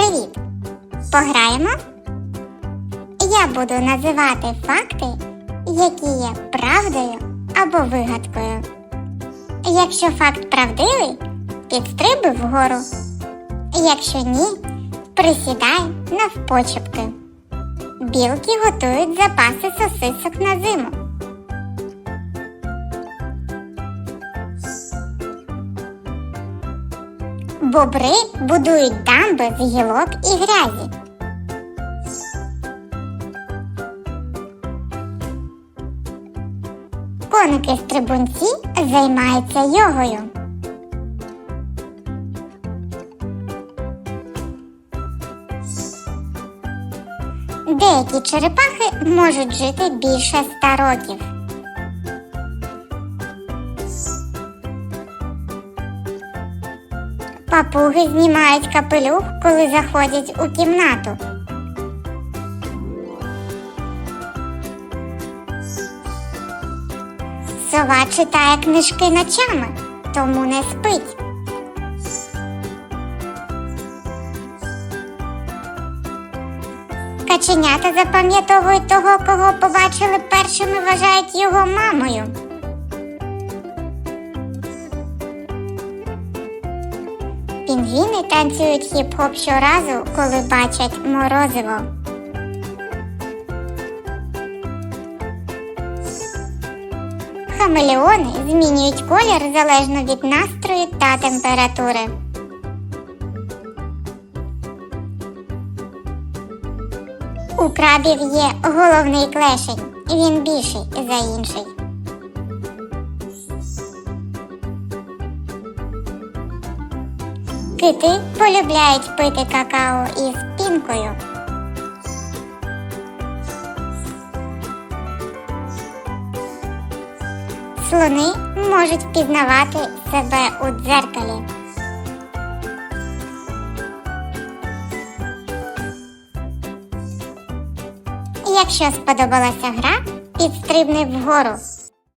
Привіт! Пограємо? Я буду називати факти, які є правдою або вигадкою. Якщо факт правдивий, підстрибуй вгору. Якщо ні, присідай навпочепки. Білки готують запаси сосисок на зиму. Бобри будують дамби з гілок і грязі. Коники-стрибунці займаються йогою. Деякі черепахи можуть жити більше ста років. Папуги знімають капелюх, коли заходять у кімнату. Сова читає книжки ночами, тому не спить. Каченята запам'ятовують того, кого побачили першими, вважають його мамою. Пінгвіни танцюють хіп-хоп щоразу, коли бачать морозиво. Хамелеони змінюють колір залежно від настрою та температури. У крабів є головний клешень. Він більший за інший. Кити полюбляють пити какао із пінкою. Слони можуть впізнавати себе у дзеркалі. Якщо сподобалася гра, підстрибни вгору.